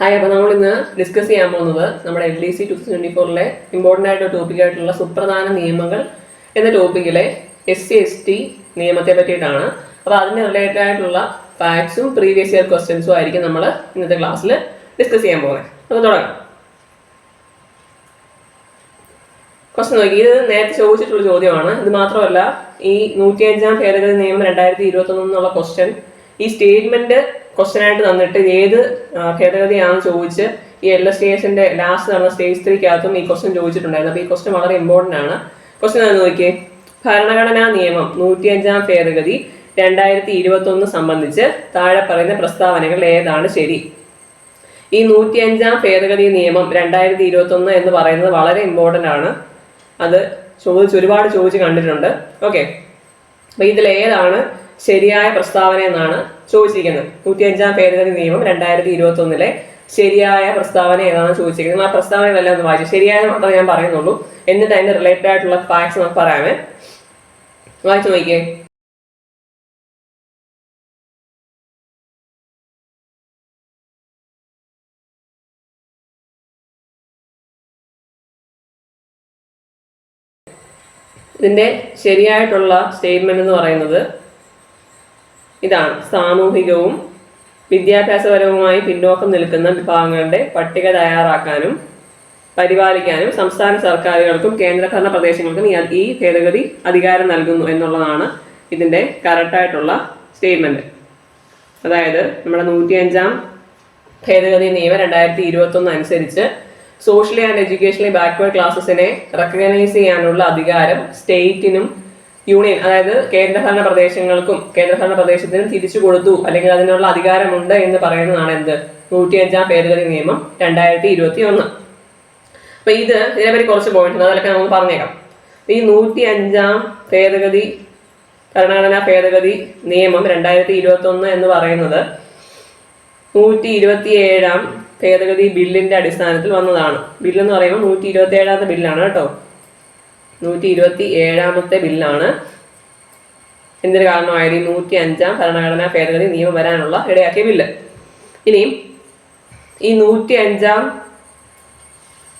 Hi അപ്പോൾ നമ്മൾ ഇന്ന് ഡിസ്കസ് ചെയ്യാൻ പോകുന്നത് നമ്മുടെ L D C two twenty ഫോറിലെ important ആയിട്ടുള്ള ടോപ്പിക് ആയിട്ടുള്ള സുപ്രധാന നിയമങ്ങൾ എന്ന ടോപ്പിക്കിലെ എസ് സി എസ് ടി നിയമത്തെ പറ്റിയിട്ടാണ്. അപ്പോൾ അതിന് റിലേറ്റഡ് ആയിട്ടുള്ള ഫാക്ട്സും പ്രീവിയസ് ഇയർ ക്വസ്റ്റ്യൻസും ആയിരിക്കും നമ്മൾ ഇന്നത്തെ ക്ലാസ്സിൽ ഡിസ്കസ് ചെയ്യാൻ പോകുന്നത് അപ്പോൾ തുടങ്ങാം. ക്വസ്റ്റ്യൻ നോക്കി. ഇത് നേരത്തെ ചോദിച്ചിട്ടുള്ള ചോദ്യമാണ്. ഇത് മാത്രമല്ല ഈ നൂറ്റിയഞ്ചാം ഭേദഗതി നിയമം രണ്ടായിരത്തി ഇരുപത്തി എന്നുള്ള ക്വസ്റ്റ്യൻ ഈ സ്റ്റേറ്റ്മെന്റ് ക്വസ്റ്റ്യൻ ആയിട്ട് തന്നിട്ട് ഏത് ഭേദഗതിയാണെന്ന് ചോദിച്ച് ഈ എൽ എസ് ടി എസിന്റെ ലാസ്റ്റ് നടന്ന സ്റ്റേജ് ത്രീക്കകത്തും ഈ ക്വസ്റ്റ്യൻ ചോദിച്ചിട്ടുണ്ടായിരുന്നു. അപ്പോൾ ഈ ക്വസ്റ്റ്യൻ വളരെ ഇമ്പോർട്ടന്റ് ആണ്. ക്വസ്റ്റ്യൻ എന്ന് നോക്കിയേ? ഭരണഘടനാ നിയമം നൂറ്റിയഞ്ചാം ഭേദഗതി രണ്ടായിരത്തി ഇരുപത്തി ഒന്ന് സംബന്ധിച്ച് താഴെ പറയുന്ന പ്രസ്താവനകൾ ഏതാണ് ശരി? ഈ നൂറ്റിയഞ്ചാം ഭേദഗതി നിയമം രണ്ടായിരത്തി ഇരുപത്തി ഒന്ന് എന്ന് പറയുന്നത് വളരെ ഇമ്പോർട്ടന്റ് ആണ്. അത് ചോദിച്ച് ഒരുപാട് ചോദിച്ച് കണ്ടിട്ടുണ്ട്. ഓക്കെ അപ്പൊ ഇതിൽ ഏതാണ് ശരിയായ പ്രസ്താവന എന്നാണ് ചോദിച്ചിരിക്കുന്നത്. നൂറ്റി അഞ്ചാം ഭേദഗതി നിയമം രണ്ടായിരത്തി ഇരുപത്തി ഒന്നിലെ ശരിയായ പ്രസ്താവന ഏതാണെന്ന് ചോദിച്ചിരിക്കുന്നത്. ആ പ്രസ്താവന എല്ലാം ഒന്ന് വായിച്ചു ശരിയായ മാത്രമേ ഞാൻ പറയുന്നുള്ളൂ. എന്നിട്ട് അതിന്റെ റിലേറ്റഡ് ആയിട്ടുള്ള ഫാക്ട്സ് നമുക്ക് പറയാമേ. വായിച്ചു നോക്കിയേ. ഇതിന്റെ ശരിയായിട്ടുള്ള സ്റ്റേറ്റ്മെന്റ് എന്ന് പറയുന്നത് ഇതാണ്. സാമൂഹികവും വിദ്യാഭ്യാസപരവുമായി പിന്നോക്കം നിൽക്കുന്ന വിഭാഗങ്ങളുടെ പട്ടിക തയ്യാറാക്കാനും പരിപാലിക്കാനും സംസ്ഥാന സർക്കാരുകൾക്കും കേന്ദ്രഭരണ പ്രദേശങ്ങൾക്കും ഈ ഭേദഗതി അധികാരം നൽകുന്നു എന്നുള്ളതാണ് ഇതിന്റെ കറക്റ്റായിട്ടുള്ള സ്റ്റേറ്റ്മെന്റ് അതായത് നമ്മുടെ നൂറ്റിയഞ്ചാം ഭേദഗതി നിയമം രണ്ടായിരത്തി ഇരുപത്തൊന്ന് അനുസരിച്ച് സോഷ്യലി ആൻഡ് എഡ്യൂക്കേഷണലി ബാക്ക്വേർഡ് ക്ലാസ്സസിനെ റെക്കഗ്നൈസ് ചെയ്യാനുള്ള അധികാരം സ്റ്റേറ്റിനും യൂണിയൻ അതായത് കേന്ദ്രഭരണ പ്രദേശങ്ങൾക്കും കേന്ദ്രഭരണ പ്രദേശത്തിനും തിരിച്ചു കൊടുത്തു. അല്ലെങ്കിൽ അതിനുള്ള അധികാരമുണ്ട് എന്ന് പറയുന്നതാണ് എന്ത്? നൂറ്റിയഞ്ചാം ഭേദഗതി നിയമം രണ്ടായിരത്തി ഇരുപത്തി ഒന്ന് അപ്പൊ ഇത് ഇതിനെപ്പറ്റി കുറച്ച് പോയിന്റ് അതൊക്കെ നമുക്ക് പറഞ്ഞേക്കാം. ഈ നൂറ്റി അഞ്ചാം ഭേദഗതി ഭരണഘടനാ ഭേദഗതി നിയമം രണ്ടായിരത്തി ഇരുപത്തി ഒന്ന് എന്ന് പറയുന്നത് നൂറ്റി ഇരുപത്തി ഏഴാം ഭേദഗതി ബില്ലിന്റെ അടിസ്ഥാനത്തിൽ വന്നതാണ്. ബില്ലെന്ന് പറയുമ്പോൾ നൂറ്റി ഇരുപത്തി ഏഴാമത്തെ ബില്ലാണ് കേട്ടോ. നൂറ്റി ഇരുപത്തി ഏഴാമത്തെ ബില്ലാണ്. എന്തിനു കാരണമായത്? ഈ നൂറ്റി അഞ്ചാം ഭരണഘടനാ ഭേദഗതി നിയമം വരാനുള്ള ഇടയാക്കിയ ബില്ല്. ഇനിയും ഈ നൂറ്റി അഞ്ചാം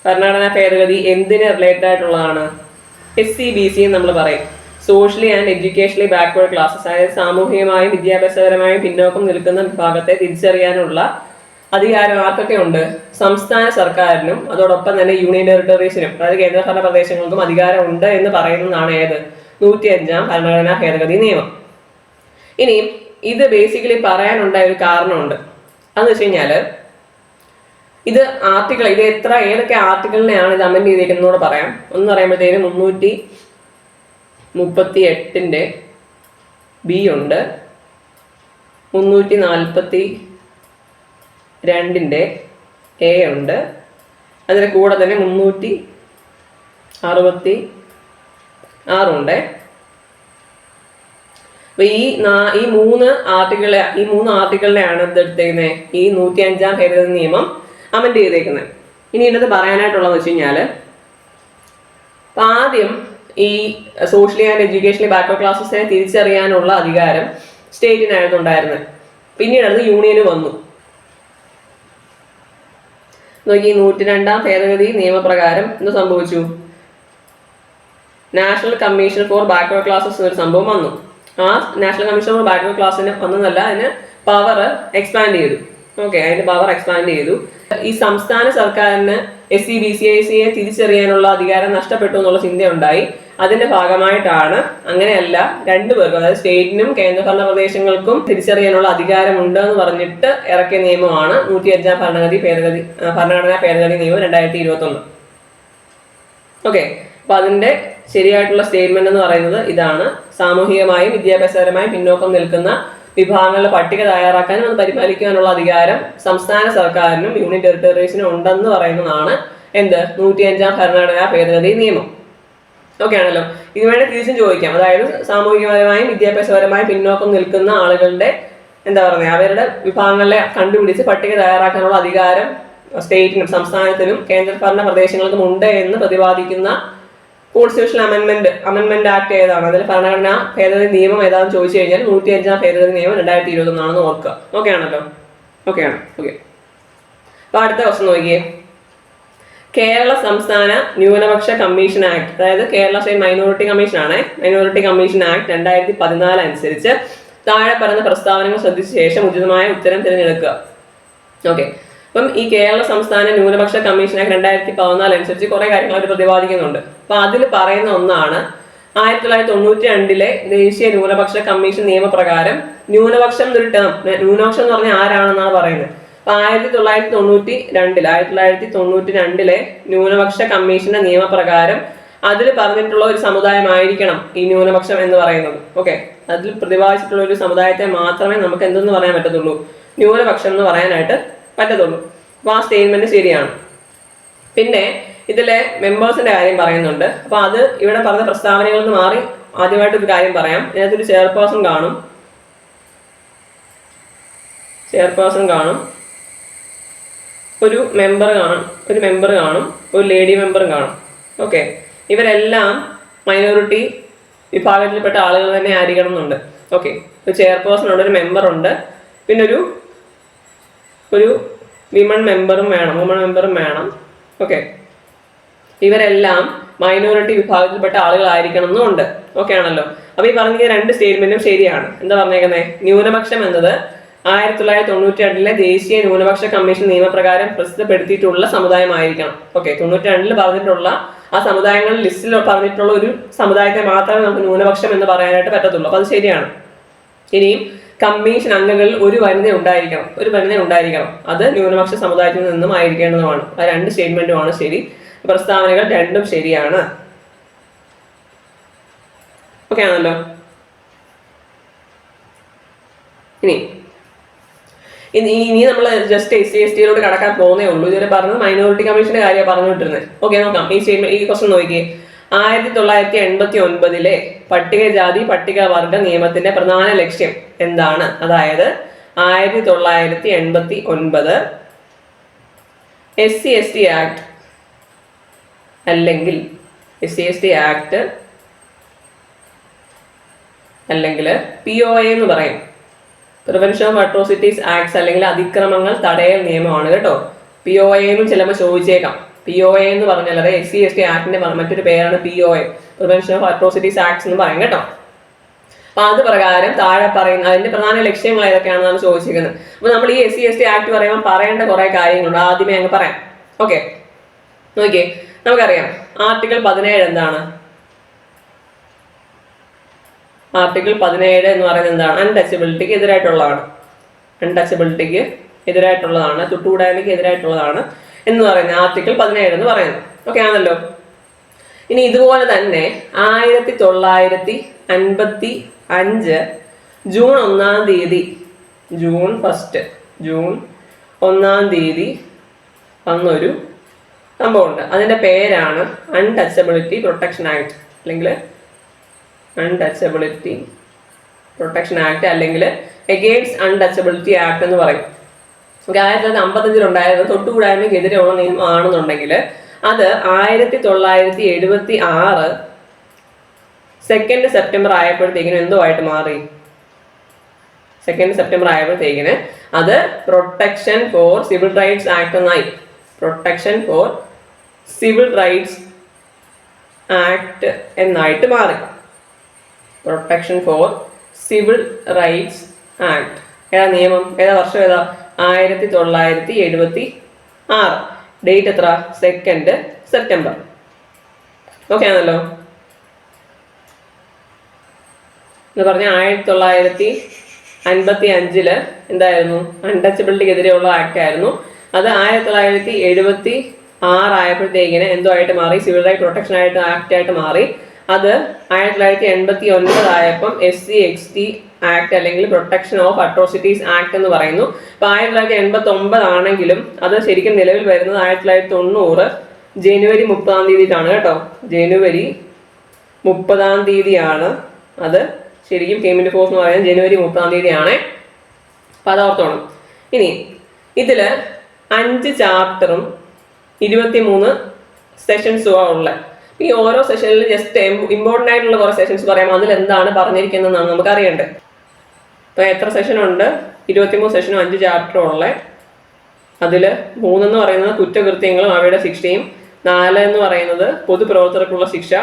ഭരണഘടനാ ഭേദഗതി എന്തിന് റിലേറ്റഡ് ആയിട്ടുള്ളതാണ്? എസ് സി ബി സി എന്ന് നമ്മൾ പറയും. Socially and educationally backward classes അതായത് സാമൂഹികമായും വിദ്യാഭ്യാസപരമായും പിന്നോക്കം നിൽക്കുന്ന വിഭാഗത്തെ തിരിച്ചറിയാനുള്ള അധികാരം ആർക്കൊക്കെ ഉണ്ട്? സംസ്ഥാന സർക്കാരിനും അതോടൊപ്പം തന്നെ യൂണിയൻ ടെറിട്ടറീസിനും അതായത് കേന്ദ്രഭരണ പ്രദേശങ്ങൾക്കും അധികാരം ഉണ്ട് എന്ന് പറയുന്നതാണ് ഏത്? നൂറ്റിയഞ്ചാം ഭരണഘടനാ ഭേദഗതി നിയമം. ഇനിയും ഇത് ബേസിക്കലി പറയാനുണ്ടായ ഒരു കാരണമുണ്ട്. അതെന്ന് വെച്ച് കഴിഞ്ഞാൽ ഇത് ആർട്ടിക്കിൾ ഇത് എത്ര ഏതൊക്കെ ആർട്ടിക്കിളിനെയാണ് ഇത് അമെൻഡ് ചെയ്തിരിക്കുന്നതോട് പറയാം. ഒന്ന് പറയുമ്പോഴത്തേക്കും മുന്നൂറ്റി മുപ്പത്തി എട്ടിന്റെ ബി ഉണ്ട്. മുന്നൂറ്റി നാൽപ്പത്തി രണ്ടിന്റെ എ ഉണ്ട്. അതിന് കൂടെ തന്നെ മുന്നൂറ്റി അറുപത്തി ആറുണ്ട് അപ്പൊ ഈ നാ- ഈ മൂന്ന് ആർട്ടിക്കിളെ ഈ മൂന്ന് ആർട്ടിക്കിളിനെയാണ് എന്തെടുത്തേക്കുന്നത് ഈ നൂറ്റി അഞ്ചാം ഭേദഗതി നിയമം അമെൻഡ് ചെയ്തേക്കുന്നത് ഇനി ഇതിനകത്ത് പറയാനായിട്ടുള്ളതെന്ന് വെച്ച് കഴിഞ്ഞാൽ ആദ്യം ഈ സോഷ്യലി ആൻഡ് എഡ്യൂക്കേഷണലി ബാക്കോ ക്ലാസ്സസിനെ തിരിച്ചറിയാനുള്ള അധികാരം സ്റ്റേറ്റിനായിരുന്നു ഉണ്ടായിരുന്നത് പിന്നീട് അത് യൂണിയന് വന്നു. നോക്കി നൂറ്റി രണ്ടാം ഭേദഗതി നിയമപ്രകാരം എന്ത് സംഭവിച്ചു? National commission for backward classes എന്നൊരു സംഭവം വന്നു. ആ നാഷണൽ കമ്മീഷൻ ഫോർ ബാക്ക്വേർഡ് ക്ലാസ്സിന് വന്നതല്ല അതിന് പവർ എക്സ്പാൻഡ് ചെയ്തു. ഓക്കെ അതിന്റെ പവർ എക്സ്പാൻഡ് ചെയ്തു. ഈ സംസ്ഥാന സർക്കാരിന് S C B C I സിയെ തിരിച്ചറിയാനുള്ള അധികാരം നഷ്ടപ്പെട്ടു എന്നുള്ള ചിന്തയുണ്ടായി. അതിന്റെ ഭാഗമായിട്ടാണ് അങ്ങനെയല്ല രണ്ടുപേർക്കും അതായത് സ്റ്റേറ്റിനും കേന്ദ്രഭരണ പ്രദേശങ്ങൾക്കും തിരിച്ചറിയാനുള്ള അധികാരമുണ്ട് എന്ന് പറഞ്ഞിട്ട് ഇറക്കിയ നിയമമാണ് നൂറ്റി അഞ്ചാം ഭരണഗതി ഭേദഗതി ഭരണഘടനാ ഭേദഗതി നിയമം രണ്ടായിരത്തി ഇരുപത്തി ഒന്ന് ഓക്കെ അപ്പൊ അതിന്റെ ശരിയായിട്ടുള്ള സ്റ്റേറ്റ്മെന്റ് എന്ന് പറയുന്നത് ഇതാണ്. സാമൂഹികമായും വിദ്യാഭ്യാസപരമായും പിന്നോക്കം നിൽക്കുന്ന വിഭാഗങ്ങളുടെ പട്ടിക തയ്യാറാക്കാനും അത് പരിപാലിക്കാനുള്ള അധികാരം സംസ്ഥാന സർക്കാരിനും യൂണിയൻ ടെറിട്ടറീസിനും ഉണ്ടെന്ന് പറയുന്നതാണ് എന്ത്? നൂറ്റിയഞ്ചാം ഭരണഘടനാ ഭേദഗതി നിയമം. ഓക്കെ ആണല്ലോ. ഇത് വേണ്ടി തിരിച്ചും ചോദിക്കാം. അതായത് സാമൂഹികപരമായും വിദ്യാഭ്യാസപരമായും പിന്നോക്കം നിൽക്കുന്ന ആളുകളുടെ എന്താ പറയുക അവരുടെ വിഭാഗങ്ങളെ കണ്ടുപിടിച്ച് പട്ടിക തയ്യാറാക്കാനുള്ള അധികാരം സ്റ്റേറ്റിനും സംസ്ഥാനത്തിനും കേന്ദ്രഭരണ പ്രദേശങ്ങൾക്കും ഉണ്ട് എന്ന് പ്രതിപാദിക്കുന്ന കോൺസ്റ്റിറ്റ്യൂഷൻ അമെന്റ്മെന്റ് അമെന്റ്മെന്റ് ആക്ട് ഏതാണ്? അതിൽ ഭരണഘടനാ ഭേദഗതി നിയമം ഏതാണെന്ന് ചോദിച്ചു കഴിഞ്ഞാൽ നൂറ്റി അഞ്ചാം ഭേദഗതി നിയമം രണ്ടായിരത്തി ഇരുപത്തി ഒന്നാണെന്ന് ഓർക്കുക. ഓക്കെ ആണല്ലോ? ഓക്കെ ആണ്. ഓക്കെ അപ്പൊ അടുത്ത ക്വസ്റ്റൻ നോക്കിയേ. കേരള സംസ്ഥാന ന്യൂനപക്ഷ കമ്മീഷൻ ആക്ട് അതായത് കേരള സ്റ്റേറ്റ് മൈനോറിറ്റി കമ്മീഷൻ ആണ്. മൈനോറിറ്റി കമ്മീഷൻ ആക്ട് രണ്ടായിരത്തി പതിനാല് അനുസരിച്ച് താഴെ പറഞ്ഞ പ്രസ്താവനകൾ ശ്രദ്ധിച്ച ശേഷം ഉചിതമായ ഉത്തരം തിരഞ്ഞെടുക്കുക. ഓക്കെ അപ്പം ഈ കേരള സംസ്ഥാന ന്യൂനപക്ഷ കമ്മീഷൻ ആക്ട് രണ്ടായിരത്തി പതിനാല് അനുസരിച്ച് കുറെ കാര്യങ്ങൾ അവർ പ്രതിപാദിക്കുന്നുണ്ട്. അപ്പൊ അതിൽ പറയുന്ന ഒന്നാണ് ആയിരത്തി തൊള്ളായിരത്തി തൊണ്ണൂറ്റി രണ്ടിലെ ദേശീയ ന്യൂനപക്ഷ കമ്മീഷൻ നിയമപ്രകാരം ന്യൂനപക്ഷം എന്നൊരു ടേം ന്യൂനപക്ഷം എന്ന് പറഞ്ഞാൽ ആരാണെന്നാണ് പറയുന്നത്. അപ്പൊ ആയിരത്തി തൊള്ളായിരത്തി തൊണ്ണൂറ്റി രണ്ടിൽ ആയിരത്തി തൊള്ളായിരത്തി തൊണ്ണൂറ്റി രണ്ടിലെ ന്യൂനപക്ഷ കമ്മീഷന്റെ നിയമപ്രകാരം അതിൽ പറഞ്ഞിട്ടുള്ള ഒരു സമുദായമായിരിക്കണം ഈ ന്യൂനപക്ഷം എന്ന് പറയുന്നത്. ഓക്കെ? അതിൽ പ്രതിപാദിച്ചിട്ടുള്ള ഒരു സമുദായത്തെ മാത്രമേ നമുക്ക് എന്തെന്ന് പറയാൻ പറ്റത്തുള്ളൂ? ന്യൂനപക്ഷം എന്ന് പറയാനായിട്ട് പറ്റത്തുള്ളൂ. അപ്പൊ ആ സ്റ്റേറ്റ്മെന്റ് ശരിയാണ്. പിന്നെ ഇതിലെ മെമ്പേഴ്സിന്റെ കാര്യം പറയുന്നുണ്ട്. അപ്പോൾ അത് ഇവിടെ പറഞ്ഞ പ്രസ്താവനകളിൽ നിന്ന് മാറി ആദ്യമായിട്ട് ഒരു കാര്യം പറയാം. ഇതിനകത്തൊരു ചെയർപേഴ്സൺ കാണും. ചെയർപേഴ്സൺ കാണും. ഒരു മെമ്പർ കാണും. ഒരു മെമ്പർ കാണും. ഒരു ലേഡി മെമ്പറും കാണും. ഓക്കെ ഇവരെല്ലാം മൈനോറിറ്റി വിഭാഗത്തിൽപ്പെട്ട ആളുകൾ തന്നെ ആയിരിക്കണം എന്നുണ്ട്. ഓക്കെ ഒരു ചെയർപേഴ്സൺ ഉണ്ട് ഒരു മെമ്പർ ഉണ്ട്. പിന്നെ ഒരു ഒരു വിമൺ മെമ്പറും വേണം വുമൺ മെമ്പറും വേണം. ഓക്കെ ഇവരെല്ലാം മൈനോറിറ്റി വിഭാഗത്തിൽപ്പെട്ട ആളുകളായിരിക്കണം എന്നുണ്ട് ഓക്കെ ആണല്ലോ. അപ്പോൾ ഈ പറഞ്ഞ രണ്ട് സ്റ്റേറ്റ്മെന്റും ശരിയാണ്. എന്താ പറഞ്ഞേക്കുന്നത് ന്യൂനപക്ഷം എന്നത് ആയിരത്തി തൊള്ളായിരത്തി തൊണ്ണൂറ്റി രണ്ടിലെ ദേശീയ ന്യൂനപക്ഷ കമ്മീഷൻ നിയമപ്രകാരം പ്രസിദ്ധപ്പെടുത്തിയിട്ടുള്ള സമുദായമായിരിക്കണം. ഓക്കെ തൊണ്ണൂറ്റി രണ്ടിൽ പറഞ്ഞിട്ടുള്ള ആ സമുദായങ്ങളുടെ ലിസ്റ്റിൽ പറഞ്ഞിട്ടുള്ള ഒരു സമുദായത്തെ മാത്രമേ നമുക്ക് ന്യൂനപക്ഷം എന്ന് പറയാനായിട്ട് പറ്റത്തുള്ളൂ. അപ്പോൾ അത് ശരിയാണ്. ഇനിയും കമ്മീഷൻ അംഗങ്ങളിൽ ഒരു വനിത ഉണ്ടായിരിക്കണം. ഒരു വനിത ഉണ്ടായിരിക്കണം. അത് ന്യൂനപക്ഷ സമുദായത്തിൽ നിന്നും ആയിരിക്കേണ്ടതുമാണ്. ആ രണ്ട് സ്റ്റേറ്റ്മെന്റുമാണ് ശരി. പ്രസ്താവനകൾ രണ്ടും ശരിയാണ്. ഓക്കെ ആണല്ലോ. ഇനി ഇനി ഇനി നമ്മൾ ജസ്റ്റ് എസ് സി എസ് ടിയിലോട്ട് കടക്കാൻ പോകുന്നേ ഉള്ളൂ. ഇതുവരെ പറഞ്ഞത് മൈനോറിറ്റി കമ്മീഷന്റെ കാര്യമാണ് പറഞ്ഞു പറഞ്ഞുകൊണ്ടിരുന്നത്. ഓക്കെ നോക്കാം. ഈ സ്റ്റേറ്റ്മെന്റ് ഈ ക്വസ്റ്റൻ നോക്കിയേ ആയിരത്തി തൊള്ളായിരത്തി എൺപത്തി ഒൻപതിലെ പട്ടികജാതി പട്ടികവർഗ നിയമത്തിന്റെ പ്രധാന ലക്ഷ്യം എന്താണ്? അതായത് ആയിരത്തി തൊള്ളായിരത്തി എൺപത്തി ഒൻപത് S C S T act അല്ലെങ്കിൽ S C S T act അല്ലെങ്കിൽ പി ഒ എ എന്ന് പറയും. പ്രിവെൻഷൻ ഓഫ് അട്രോസിറ്റീസ് ആക്ട്സ് അല്ലെങ്കിൽ അതിക്രമങ്ങൾ തടയൽ നിയമമാണ് കേട്ടോ. പി ഒ എന്നും ചിലപ്പോൾ ചോദിച്ചേക്കാം. പി ഒ എ എന്ന് പറഞ്ഞാൽ അത് എസ് സി എസ് ടി ആക്ടിന്റെ മറ്റൊരു പേരാണ് P O A prevention of atrocities acts എന്ന് പറയും കേട്ടോ. അപ്പൊ അത് പ്രകാരം താഴെ പറയുന്ന അതിന്റെ പ്രധാന ലക്ഷ്യങ്ങൾ ഏതൊക്കെയാണെന്നാണ് ചോദിച്ചിരിക്കുന്നത്. അപ്പൊ നമ്മൾ ഈ S C S T act പറയുമ്പോൾ പറയേണ്ട കുറെ കാര്യങ്ങളുണ്ട്. ആദ്യമേ അങ്ങ് പറയാം. ഓക്കെ. നോക്കിയേ. നമുക്കറിയാം. ആർട്ടിക്കിൾ പതിനേഴ് എന്താണ്? ആർട്ടിക്കിൾ പതിനേഴ് എന്ന് പറയുന്നത് എന്താണ്? അൺടച്ചബിലിറ്റിക്ക് എതിരായിട്ടുള്ളതാണ്. അൺടച്ചബിലിറ്റിക്ക് എതിരായിട്ടുള്ളതാണ്. ചുട്ടുകൂടായ്മയ്ക്ക് എതിരായിട്ടുള്ളതാണ്. എന്ന് പറയുന്നത് ആർട്ടിക്കിൾ പതിനേഴ് എന്ന് പറയുന്നത് ഓക്കെ ആണല്ലോ. ഇനി ഇതുപോലെ തന്നെ ആയിരത്തി തൊള്ളായിരത്തി അൻപത്തി അഞ്ച് ജൂൺ ഒന്നാം തീയതി ജൂൺ ഫസ്റ്റ് ജൂൺ ഒന്നാം തീയതി വന്നൊരു സംഭവമുണ്ട്. അതിന്റെ പേരാണ് അൺടച്ചബിലിറ്റി പ്രൊട്ടക്ഷൻ ആക്ട് അല്ലെങ്കിൽ അൺടച്ചബിലിറ്റി പ്രൊട്ടക്ഷൻ ആക്ട് അല്ലെങ്കിൽ എഗെയിൻസ്റ്റ് അൺടച്ചബിലിറ്റി ആക്ട് എന്ന് പറയും. ഓക്കെ ആയിരത്തി തൊള്ളായിരത്തി അമ്പത്തഞ്ചിലുണ്ടായിരുന്ന. തൊട്ടുകൂടായ്മയ്ക്കെതിരെയുള്ള നിയമം ആണെന്നുണ്ടെങ്കിൽ അത് ആയിരത്തി തൊള്ളായിരത്തി എഴുപത്തി ആറ് സെക്കൻഡ് സെപ്റ്റംബർ ആയപ്പോഴത്തേക്കിനും എന്തോ ആയിട്ട് മാറി. സെക്കൻഡ് സെപ്റ്റംബർ ആയപ്പോഴത്തേക്കിന് അത് protection for civil rights act എന്നായി protection for civil rights act എന്നായിട്ട് മാറി. Protection for civil rights act ഏതാ നിയമം? ഏതാ വർഷം ഏതാ? ആയിരത്തി തൊള്ളായിരത്തി എഴുപത്തി ആറ് ഡേറ്റ് എത്ര? സെക്കൻഡ് സെപ്റ്റംബർ ഓക്കെ ആണല്ലോ. എന്ന് പറഞ്ഞ ആയിരത്തി തൊള്ളായിരത്തി അൻപത്തി അഞ്ചിൽ എന്തായിരുന്നു? അൺടച്ചബിലിറ്റിക്കെതിരെയുള്ള ആക്ട് ആയിരുന്നു. അത് ആയിരത്തി തൊള്ളായിരത്തി എഴുപത്തി ആറായപ്പോഴത്തേക്കിന് എന്തോ ആയിട്ട് മാറി? സിവിൽ റൈറ്റ് പ്രൊട്ടക്ഷൻ ആയിട്ട് ആക്ട് ആയിട്ട് മാറി. അത് ആയിരത്തി തൊള്ളായിരത്തി എൺപത്തി ഒൻപതായപ്പം S C X T act അല്ലെങ്കിൽ പ്രൊട്ടക്ഷൻ ഓഫ് അട്രോസിറ്റീസ് ആക്ട് എന്ന് പറയുന്നു. അപ്പൊ ആയിരത്തി തൊള്ളായിരത്തി എൺപത്തി ഒമ്പത് ആണെങ്കിലും അത് ശരിക്കും നിലവിൽ വരുന്നത് ആയിരത്തി തൊള്ളായിരത്തി തൊണ്ണൂറ് ജനുവരി മുപ്പതാം തീയതിയിലാണ് കേട്ടോ. ജനുവരി മുപ്പതാം തീയതിയാണ് അത് ശരിക്കും പേയ്മെന്റ് ഫോഴ്സ് എന്ന് പറയുന്നത് ജനുവരി മുപ്പതാം തീയതിയാണ്. അപ്പൊ അത് ഇനി ഇതിൽ അഞ്ച് ചാപ്റ്ററും ഇരുപത്തിമൂന്ന് സെഷൻസുമാണ് ഉള്ളത്. ഈ ഓരോ സെഷനിൽ ജസ്റ്റ് ഇമ്പോർട്ടന്റ് ആയിട്ടുള്ള കുറേ സെഷൻസ് പറയാം. അതിൽ എന്താണ് പറഞ്ഞിരിക്കുന്നതെന്നാണ് നമുക്ക് അറിയേണ്ടത് അപ്പോൾ എത്ര സെഷൻ ഉണ്ട്? ഇരുപത്തിമൂന്ന് സെഷനും അഞ്ച് ചാപ്റ്ററും ഉള്ള. അതിൽ മൂന്നെന്ന് പറയുന്നത് കുറ്റകൃത്യങ്ങളും അവയുടെ ശിക്ഷയും നാല് എന്ന് പറയുന്നത് പൊതുപ്രവർത്തകർക്കുള്ള ശിക്ഷ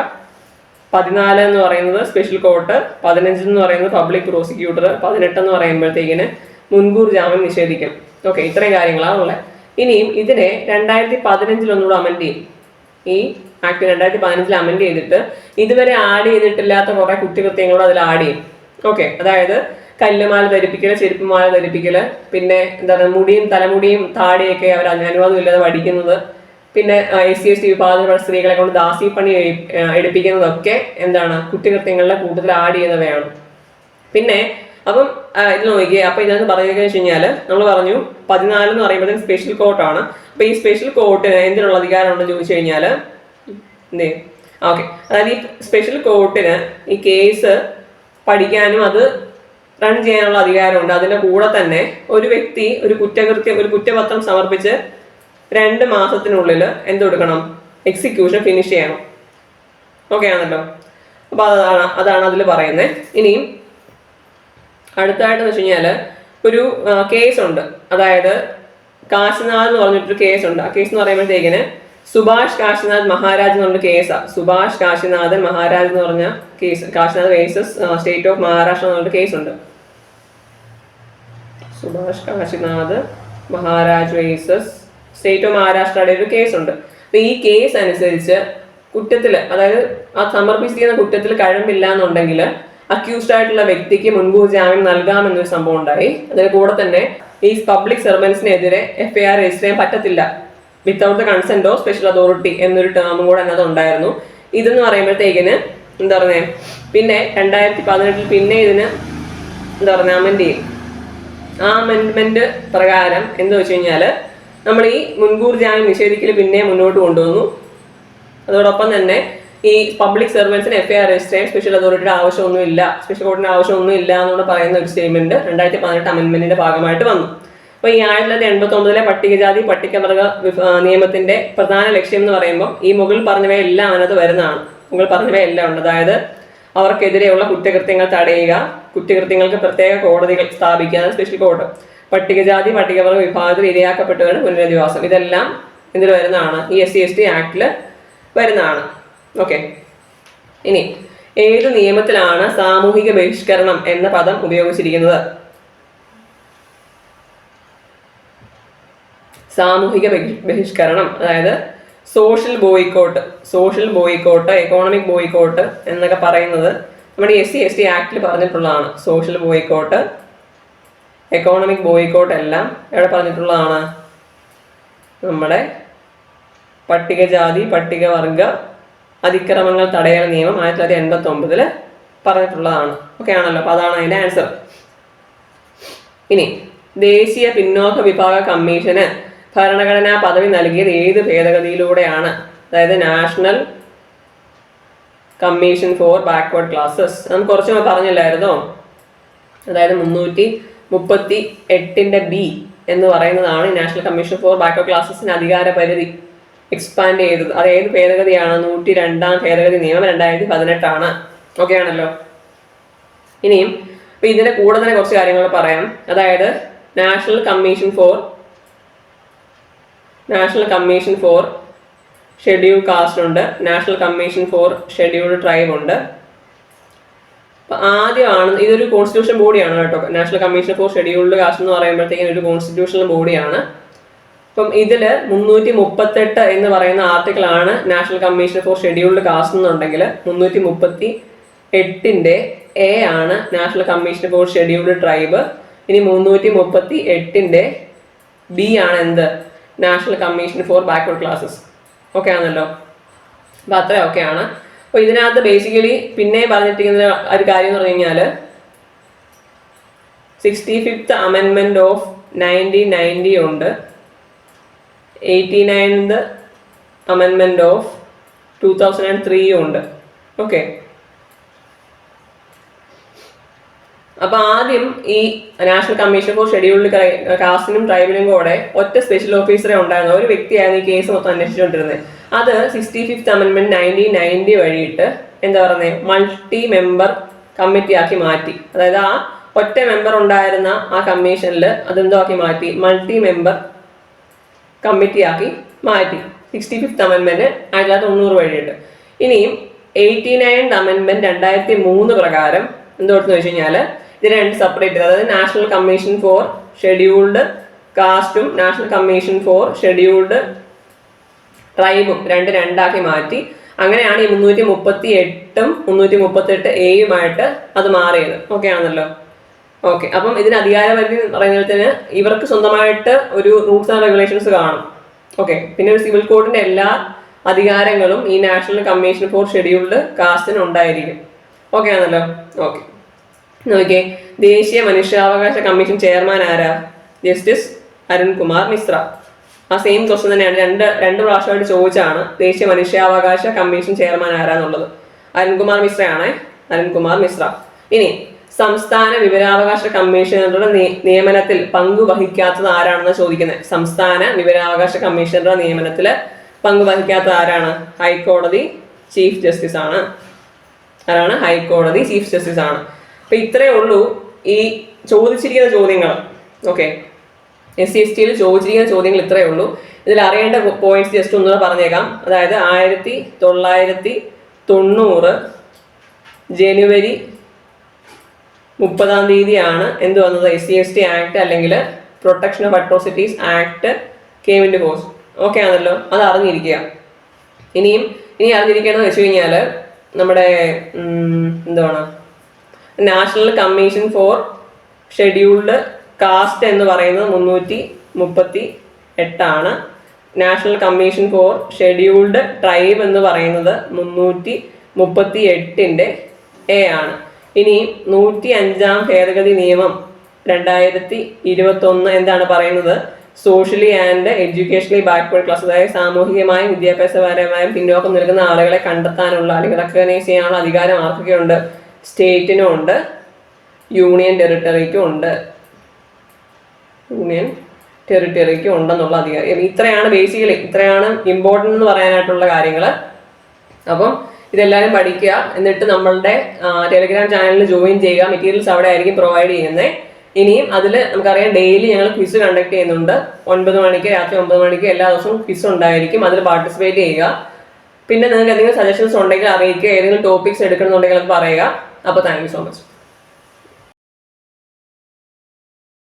പതിനാല് എന്ന് പറയുന്നത് സ്പെഷ്യൽ കോർട്ട് പതിനഞ്ച് എന്ന് പറയുന്നത് പബ്ലിക് പ്രോസിക്യൂട്ടർ പതിനെട്ട് എന്ന് പറയുമ്പോഴത്തേക്കിന് മുൻകൂർ ജാമ്യം നിഷേധിക്കും. ഓക്കെ ഇത്രയും കാര്യങ്ങളാണ് ഉള്ളത് ഇനിയും ഇതിനെ രണ്ടായിരത്തി പതിനഞ്ചിൽ ഒന്നുകൂടെ അമെൻഡ് ചെയ്യും. ഈ ആക്ട് രണ്ടായിരത്തി പതിനഞ്ചിൽ അമെൻഡ് ചെയ്തിട്ട് ഇതുവരെ ആഡ് ചെയ്തിട്ടില്ലാത്ത കുറേ കുറ്റകൃത്യങ്ങളും അതിൽ ആഡ് ചെയ്യും. ഓക്കെ അതായത് കല്ലുമാല ധരിപ്പിക്കൽ ചെരുപ്പുമാല ധരിപ്പിക്കൽ പിന്നെ എന്താ പറയുക മുടിയും തലമുടിയും താടിയൊക്കെ അവർ അനുവാദം ഇല്ലാതെ വടിക്കുന്നത് പിന്നെ എസ് സി എസ് ടി വിഭാഗത്തിലുള്ള സ്ത്രീകളെ കൊണ്ട് ദാസി പണി എഴി- എടുപ്പിക്കുന്നതൊക്കെ എന്താണ് കുറ്റകൃത്യങ്ങളുടെ കൂട്ടത്തിൽ ആഡ് ചെയ്യുന്നവയാണ് പിന്നെ അപ്പം ഇത് നോക്കിയേ അപ്പൊ ഇതിനകത്ത് പറയുക വെച്ച് കഴിഞ്ഞാൽ നമ്മൾ പറഞ്ഞു പതിനാല് എന്ന് പറയുമ്പോഴത്തേക്കും സ്പെഷ്യൽ കോർട്ടാണ് അപ്പൊ ഈ സ്പെഷ്യൽ കോർട്ടിന് എന്തിനുള്ള അധികാരമുണ്ടെന്ന് ചോദിച്ചു കഴിഞ്ഞാൽ എന്തേ ഓക്കെ. അതായത് ഈ സ്പെഷ്യൽ കോർട്ടിന് ഈ കേസ് പഠിക്കാനും അത് റൺ ചെയ്യാനുള്ള അധികാരമുണ്ട്. അതിന്റെ കൂടെ തന്നെ ഒരു വ്യക്തി ഒരു കുറ്റകൃത്യം ഒരു കുറ്റപത്രം സമർപ്പിച്ച് രണ്ട് മാസത്തിനുള്ളിൽ എന്ത് കൊടുക്കണം? എക്സിക്യൂഷൻ ഫിനിഷ് ചെയ്യണം. ഓക്കെ ആണല്ലോ. അപ്പൊ അതാണ് അതാണ് അതിൽ പറയുന്നത്. ഇനിയും അടുത്തായിട്ടെന്ന് വെച്ച് കഴിഞ്ഞാൽ ഒരു കേസുണ്ട് അതായത് കാശ്നാഥ് എന്ന് പറഞ്ഞിട്ടൊരു കേസുണ്ട് ആ കേസ് എന്ന് പറയുമ്പോഴത്തേക്കിന് സുഭാഷ് കാശിനാഥ് മഹാരാജ് എന്ന് പറഞ്ഞ കേസാണ് സുഭാഷ് കാശിനാഥൻ മഹാരാജ് എന്ന് പറഞ്ഞ case Kashinath versus state of Maharashtra എന്ന് പറഞ്ഞ കേസുണ്ട് Subhash Kashinath Maharaj versus state of മഹാരാഷ്ട്രയുടെ ഒരു കേസുണ്ട് അപ്പൊ ഈ കേസ് അനുസരിച്ച് കുറ്റത്തിൽ അതായത് ആ സമർപ്പിച്ചിരിക്കുന്ന കുറ്റത്തിൽ കഴമ്പില്ല എന്നുണ്ടെങ്കിൽ അക്യൂസ്ഡ് ആയിട്ടുള്ള വ്യക്തിക്ക് മുൻകൂർ ജാമ്യം നൽകാമെന്നൊരു സംഭവം ഉണ്ടായി. അതിന് കൂടെ തന്നെ ഈ പബ്ലിക് സർവൻസിനെതിരെ എഫ്ഐആർ രജിസ്റ്റർ ചെയ്യാൻ പറ്റത്തില്ല. Without the consent special authority എന്നൊരു ടേമും കൂടെ അതിനകത്ത് ഉണ്ടായിരുന്നു. ഇതെന്ന് പറയുമ്പോഴത്തേക്കിന് എന്താ പറയുക പിന്നെ രണ്ടായിരത്തി പതിനെട്ടിൽ പിന്നെ ഇതിന് എന്താ പറയുക അമെൻഡ് ചെയ്യും. ആ അമെൻഡ്മെന്റ് പ്രകാരം എന്ന് വെച്ച് കഴിഞ്ഞാൽ നമ്മൾ ഈ മുൻകൂർ ജാമ്യം നിഷേധിക്കൽ പിന്നെ മുന്നോട്ട് കൊണ്ടുവന്നു. അതോടൊപ്പം തന്നെ ഈ പബ്ലിക് സർവൻസിന് എഫ് ഐ ആർ രജിസ്റ്റർ ചെയ്യാൻ സ്പെഷ്യൽ അതോറിറ്റിയുടെ ആവശ്യമൊന്നുമില്ല. സ്പെഷ്യൽ കോർട്ടിന്റെ ആവശ്യമൊന്നും ഇല്ല എന്നുള്ള പറയുന്ന ഒരു സ്റ്റേറ്റ്മെന്റ് രണ്ടായിരത്തി പതിനെട്ട് അമെൻമെന്റിന്റെ ഭാഗമായിട്ട് വന്നു. അപ്പൊ ഈ ആയിരത്തി തൊള്ളായിരത്തി എൺപത്തി ഒമ്പതിലെ പട്ടികജാതി പട്ടികവർഗ നിയമത്തിന്റെ പ്രധാന ലക്ഷ്യം എന്ന് പറയുമ്പോൾ ഈ മുകളിൽ പറഞ്ഞവയെല്ലാം അതിനകത്ത് വരുന്നതാണ്. മുകളിൽ പറഞ്ഞവയെല്ലാം ഉണ്ട്. അതായത് അവർക്കെതിരെയുള്ള കുറ്റകൃത്യങ്ങൾ തടയുക കുറ്റകൃത്യങ്ങൾക്ക് പ്രത്യേക കോടതികൾ സ്ഥാപിക്കുക സ്പെഷ്യൽ കോർട്ട് പട്ടികജാതി പട്ടികവർഗ വിഭാഗത്തിൽ ഇരയാക്കപ്പെട്ടവരുടെ പുനരധിവാസം. ഇതെല്ലാം ഇതിൽ വരുന്നതാണ്. ഈ എസ് സി എസ് ടി ആക്ടിൽ വരുന്നതാണ്. ഓക്കെ ഇനി ഏത് നിയമത്തിലാണ് സാമൂഹിക ബഹിഷ്കരണം എന്ന പദം ഉപയോഗിച്ചിരിക്കുന്നത്? സാമൂഹിക ബഹി- ബഹിഷ്കരണം അതായത് social boycott social boycott economic boycott എന്നൊക്കെ പറയുന്നത് നമ്മുടെ എസ് സി എസ് ടി ആക്ടിൽ പറഞ്ഞിട്ടുള്ളതാണ്. സോഷ്യൽ ബോയ്ക്കോട്ട് എക്കോണമിക് ബോയ്ക്കോട്ട് എല്ലാം എവിടെ പറഞ്ഞിട്ടുള്ളതാണ്? നമ്മുടെ പട്ടികജാതി പട്ടികവർഗ അതിക്രമങ്ങൾ തടയൽ നിയമം ആയിരത്തി തൊള്ളായിരത്തി എൺപത്തി ഒമ്പതിൽ പറഞ്ഞിട്ടുള്ളതാണ്. ഓക്കെ ആണല്ലോ അപ്പൊ അതാണ് അതിന്റെ ആൻസർ ഇനി ദേശീയ പിന്നോക്ക വിഭാഗ കമ്മീഷന് ഭരണഘടനാ പദവി നൽകിയത് ഏത് ഭേദഗതിയിലൂടെയാണ്? അതായത് national commission for backward classes നമുക്ക് കുറച്ച് പറഞ്ഞില്ലായിരുന്നോ? അതായത് മുന്നൂറ്റി മുപ്പത്തി എട്ടിന്റെ ബി എന്ന് പറയുന്നതാണ് നാഷണൽ കമ്മീഷൻ ഫോർ ബാക്ക്വേർഡ് ക്ലാസ്സസിന് അധികാര പരിധി എക്സ്പാൻഡ് ചെയ്തത്. അത് ഏത് ഭേദഗതിയാണ്? നൂറ്റി രണ്ടാം ഭേദഗതി നിയമം രണ്ടായിരത്തി പതിനെട്ടാണ് ഓക്കെ ആണല്ലോ. ഇനിയും ഇപ്പൊ ഇതിന്റെ കൂടെ തന്നെ കുറച്ച് കാര്യങ്ങൾ പറയാം. അതായത് national commission for national commission for schedule caste ഉണ്ട്. National commission for scheduled tribe ഉണ്ട്. അപ്പൊ ആദ്യമാണ് ഇതൊരു കോൺസ്റ്റിറ്റ്യൂഷൻ ബോഡിയാണ് കേട്ടോ. National commission for scheduled caste എന്ന് പറയുമ്പോഴത്തേക്കും ഒരു കോൺസ്റ്റിറ്റ്യൂഷണൽ ബോഡിയാണ് അപ്പം ഇതിൽ മുന്നൂറ്റി മുപ്പത്തെട്ട് എന്ന് പറയുന്ന ആർട്ടിക്കിളാണ് national commission for scheduled caste എന്നുണ്ടെങ്കിൽ മുന്നൂറ്റി മുപ്പത്തി എട്ടിന്റെ എ ആണ് national commission for scheduled tribe ഇനി മുന്നൂറ്റി മുപ്പത്തി എട്ടിന്റെ ബി ആണ് എന്ത്? National commission for backward classes okay ആണല്ലോ അപ്പോൾ അത്ര ഓക്കെ ആണ് അപ്പോൾ ഇതിനകത്ത് ബേസിക്കലി പിന്നെ പറഞ്ഞിട്ടിരിക്കുന്ന ഒരു കാര്യം എന്ന് പറഞ്ഞു കഴിഞ്ഞാൽ സിക്സ്റ്റി ഫിഫ്ത്ത് അമെൻമെന്റ് ഓഫ് നയന്റീൻ നയന്റി ഉണ്ട് എയ്റ്റി നയൻത് അമെൻമെന്റ് ഓഫ് ടു തൗസൻഡ് ആൻഡ് ത്രീയും ഉണ്ട് ഓക്കെ അപ്പൊ ആദ്യം ഈ നാഷണൽ കമ്മീഷൻ ഫോർ ഷെഡ്യൂൾഡ് കാസ്റ്റിനും ട്രൈബിനും കൂടെ ഒറ്റ സ്പെഷ്യൽ ഓഫീസറെ ഉണ്ടായിരുന്ന ഒരു വ്യക്തിയായിരുന്നു ഈ കേസ് മൊത്തം അന്വേഷിച്ചുകൊണ്ടിരുന്നത്. അത് sixty fifth amendment nineteen ninety വഴിയിട്ട് എന്താ പറയുന്നത് മൾട്ടി മെമ്പർ കമ്മിറ്റി ആക്കി മാറ്റി. അതായത് ആ ഒറ്റ മെമ്പർ ഉണ്ടായിരുന്ന ആ കമ്മീഷനിൽ അതെന്തോ ആക്കി മാറ്റി? മൾട്ടി മെമ്പർ കമ്മിറ്റിയാക്കി മാറ്റി. സിക്സ്റ്റി ഫിഫ്ത്ത് അമെന്റ്മെന്റ് ആയിരത്തി തൊള്ളായിരത്തി തൊണ്ണൂറ് വഴിയുണ്ട് ഇനിയും എയ്റ്റി നയൻ അമെന്റ്മെന്റ് രണ്ടായിരത്തി മൂന്ന് പ്രകാരം എന്തോട്ടെന്ന് വെച്ച് കഴിഞ്ഞാൽ ഇത് രണ്ട് സെപ്പറേറ്റ് അതായത് നാഷണൽ കമ്മീഷൻ ഫോർ ഷെഡ്യൂൾഡ് കാസ്റ്റും നാഷണൽ കമ്മീഷൻ ഫോർ ഷെഡ്യൂൾഡ് ട്രൈബും രണ്ട് രണ്ടാക്കി മാറ്റി. അങ്ങനെയാണ് ഈ മുന്നൂറ്റി മുപ്പത്തി എട്ടും മുന്നൂറ്റി മുപ്പത്തി എട്ട് എയുമായിട്ട് അത് മാറിയത്. ഓക്കെ ആണല്ലോ? ഓക്കെ അപ്പം ഇതിന് അധികാരപരിധി എന്ന് പറയുന്നതിന് ഇവർക്ക് സ്വന്തമായിട്ട് ഒരു റൂൾസ് ആൻഡ് റെഗുലേഷൻസ് കാണും. ഓക്കെ പിന്നെ ഒരു സിവിൽ കോഡിന്റെ എല്ലാ അധികാരങ്ങളും ഈ നാഷണൽ കമ്മീഷൻ ഫോർ ഷെഡ്യൂൾഡ് കാസ്റ്റിന് ഉണ്ടായിരിക്കും. ഓക്കെ ആണല്ലോ? ഓക്കെ നോക്കിയേ ദേശീയ മനുഷ്യാവകാശ കമ്മീഷൻ ചെയർമാൻ ആരാ? ജസ്റ്റിസ് അരുൺകുമാർ മിശ്ര. ആ സെയിം ക്വസ്റ്റൻ തന്നെയാണ്. രണ്ട് രണ്ട് പ്രാവശ്യമായിട്ട് ചോദിച്ചാണ് ദേശീയ മനുഷ്യാവകാശ കമ്മീഷൻ ചെയർമാൻ ആരാന്നുള്ളത്. അരുൺകുമാർ മിശ്രയാണേ. അരുൺകുമാർ മിശ്ര. ഇനി സംസ്ഥാന വിവരാവകാശ കമ്മീഷണറുടെ നിയ- നിയമനത്തിൽ പങ്കുവഹിക്കാത്തത് ആരാണെന്ന് ചോദിക്കുന്നത് സംസ്ഥാന വിവരാവകാശ കമ്മീഷണറുടെ നിയമനത്തിൽ പങ്കുവഹിക്കാത്തത് ആരാണ്? ഹൈക്കോടതി ചീഫ് ജസ്റ്റിസ് ആണ് ആരാണ്? ഹൈക്കോടതി ചീഫ് ജസ്റ്റിസ് ആണ് അപ്പൊ ഇത്രയേ ഉള്ളൂ ഈ ചോദിച്ചിരിക്കുന്ന ചോദ്യങ്ങൾ. ഓക്കെ എസ് സി എസ് ടിയിൽ ചോദിച്ചിരിക്കുന്ന ചോദ്യങ്ങൾ ഇത്രയേ ഉള്ളൂ. ഇതിൽ അറിയേണ്ട പോയിന്റ്സ് ജസ്റ്റ് ഒന്നുകൂടെ പറഞ്ഞേക്കാം. അതായത് ആയിരത്തി തൊള്ളായിരത്തി തൊണ്ണൂറ് ജനുവരി മുപ്പതാം തീയതിയാണ് എന്ത് വന്നത്? S C S T act അല്ലെങ്കിൽ പ്രൊട്ടക്ഷൻ ഓഫ് അട്രോസിറ്റീസ് ആക്ട് കേമിന്റെ കോസ് ഓക്കെ ആണല്ലോ. അത് അറിഞ്ഞിരിക്കുക. ഇനിയും ഇനി അറിഞ്ഞിരിക്കേണ്ടത് വെച്ച് കഴിഞ്ഞാൽ നമ്മുടെ എന്താണ് national commission for scheduled caste എന്ന് പറയുന്നത് മുന്നൂറ്റി മുപ്പത്തി എട്ടാണ് national commission for scheduled tribe എന്ന് പറയുന്നത് മുന്നൂറ്റി മുപ്പത്തി എട്ടിന്റെ എ ആണ്. ഇനി നൂറ്റി അഞ്ചാം ഭേദഗതി നിയമം രണ്ടായിരത്തി ഇരുപത്തൊന്ന് എന്താണ് പറയുന്നത്? Socially and educationally backward class അതായത് സാമൂഹികമായും വിദ്യാഭ്യാസപരമായും പിന്നോക്കം നിൽക്കുന്ന ആളുകളെ കണ്ടെത്താനുള്ള അല്ലെങ്കിൽ റെക്കഗ്നൈസ് ചെയ്യാനുള്ള അധികാരം ആർക്കൊക്കെയുണ്ട്? സ്റ്റേറ്റിനും ഉണ്ട് യൂണിയൻ ടെറിട്ടറിക്കും ഉണ്ട് യൂണിയൻ ടെറിട്ടറിക്കും ഉണ്ടെന്നുള്ള അധികാരം ഇത്രയാണ് ബേസിക്കലി ഇത്രയാണ് ഇമ്പോർട്ടന്റ് എന്ന് പറയാനായിട്ടുള്ള കാര്യങ്ങൾ അപ്പം ഇതെല്ലാവരും പഠിക്കുക എന്നിട്ട് നമ്മളുടെ ടെലിഗ്രാം ചാനലിൽ ജോയിൻ ചെയ്യുക. മെറ്റീരിയൽസ് അവിടെ ആയിരിക്കും പ്രൊവൈഡ് ചെയ്യുന്നത് ഇനിയും അതിൽ നമുക്കറിയാം ഡെയിലി ഞങ്ങൾ ക്വിസ് കണ്ടക്ട് ചെയ്യുന്നുണ്ട്. ഒൻപത് മണിക്ക് രാത്രി ഒമ്പത് മണിക്ക് എല്ലാ ദിവസവും ക്വിസ് ഉണ്ടായിരിക്കും. അതിൽ പാർട്ടിസിപ്പേറ്റ് ചെയ്യുക. പിന്നെ നിങ്ങൾക്ക് എന്തെങ്കിലും സജഷൻസ് ഉണ്ടെങ്കിൽ അറിയിക്കുക. ഏതെങ്കിലും ടോപ്പിക്സ് എടുക്കണമെന്നുണ്ടെങ്കിൽ അത് പറയുക. അപ്പോൾ താങ്ക് യു സോ മച്ച്